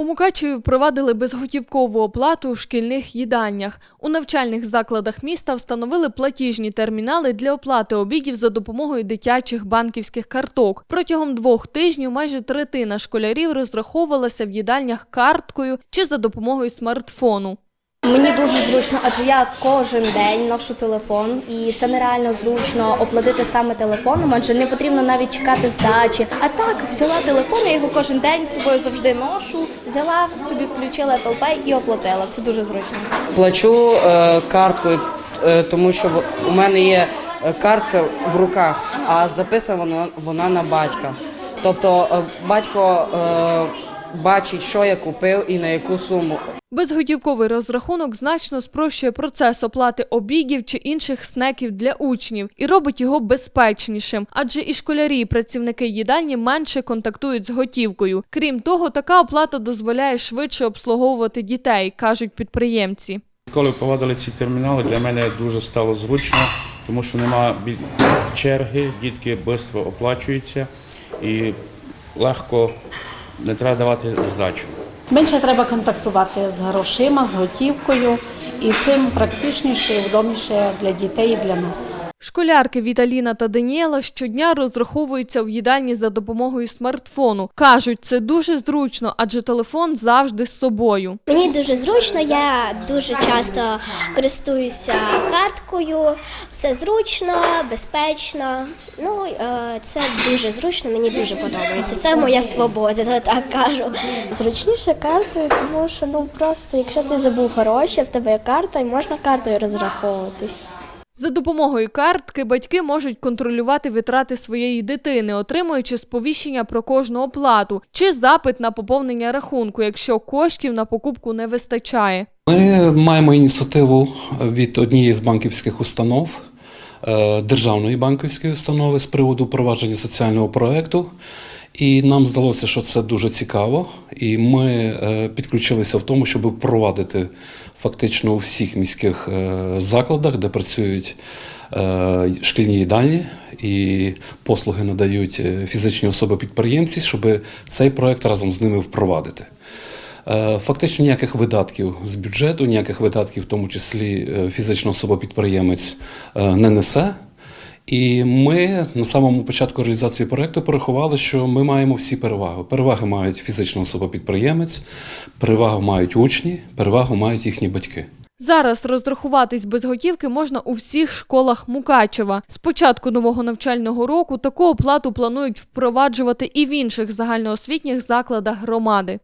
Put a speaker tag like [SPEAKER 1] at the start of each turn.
[SPEAKER 1] У Мукачеві впровадили безготівкову оплату у шкільних їдальнях. У навчальних закладах міста встановили платіжні термінали для оплати обідів за допомогою дитячих банківських карток. Протягом двох тижнів майже третина школярів розраховувалася в їдальнях карткою чи за допомогою смартфону.
[SPEAKER 2] Мені дуже зручно, адже я кожен день ношу телефон, і це нереально зручно оплатити саме телефоном, адже не потрібно навіть чекати здачі. А так, взяла телефон, я його кожен день з собою завжди ношу. Взяла собі, включила Apple Pay і оплатила. Це дуже зручно.
[SPEAKER 3] Плачу е, карткою, е, тому що в- у мене є е, картка в руках, а записана вона, вона на батька. Тобто е, батько е, бачить, що я купив і на яку суму.
[SPEAKER 1] Безготівковий розрахунок значно спрощує процес оплати обідів чи інших снеків для учнів і робить його безпечнішим, адже і школярі, і працівники їдальні менше контактують з готівкою. Крім того, така оплата дозволяє швидше обслуговувати дітей, кажуть підприємці.
[SPEAKER 4] Коли впровадили ці термінали, для мене дуже стало зручно, тому що немає черги, дітки швидко оплачуються і легко не треба давати здачу.
[SPEAKER 5] Менше треба контактувати з грошима, з готівкою, і цим практичніше і удобніше для дітей і для нас.
[SPEAKER 1] Школярки Віталіна та Даніела щодня розраховуються в їдальні за допомогою смартфону. Кажуть, це дуже зручно, адже телефон завжди з собою.
[SPEAKER 6] Мені дуже зручно, я дуже часто користуюся карткою. Це зручно, безпечно. Ну е, це дуже зручно, мені дуже подобається. Це моя свобода, так кажу.
[SPEAKER 7] Зручніше картою, тому що ну просто якщо ти забув гроші, в тебе є карта і можна картою розраховуватись.
[SPEAKER 1] За допомогою картки батьки можуть контролювати витрати своєї дитини, отримуючи сповіщення про кожну оплату чи запит на поповнення рахунку, якщо коштів на покупку не вистачає.
[SPEAKER 8] Ми маємо ініціативу від однієї з банківських установ, е, державної банківської установи з приводу провадження соціального проекту. І нам здалося, що це дуже цікаво, і ми е, підключилися в тому, щоб впровадити фактично у всіх міських е, закладах, де працюють е, шкільні їдальні і послуги надають фізичні особи-підприємці, щоб цей проект разом з ними впровадити. Фактично ніяких видатків з бюджету, ніяких видатків, в тому числі фізична особа-підприємець, не несе. І ми на самому початку реалізації проекту порахували, що ми маємо всі переваги. Переваги мають фізична особа-підприємець, перевагу мають учні, перевагу мають їхні батьки.
[SPEAKER 1] Зараз розрахуватись без готівки можна у всіх школах Мукачева. З початку нового навчального року таку оплату планують впроваджувати і в інших загальноосвітніх закладах громади.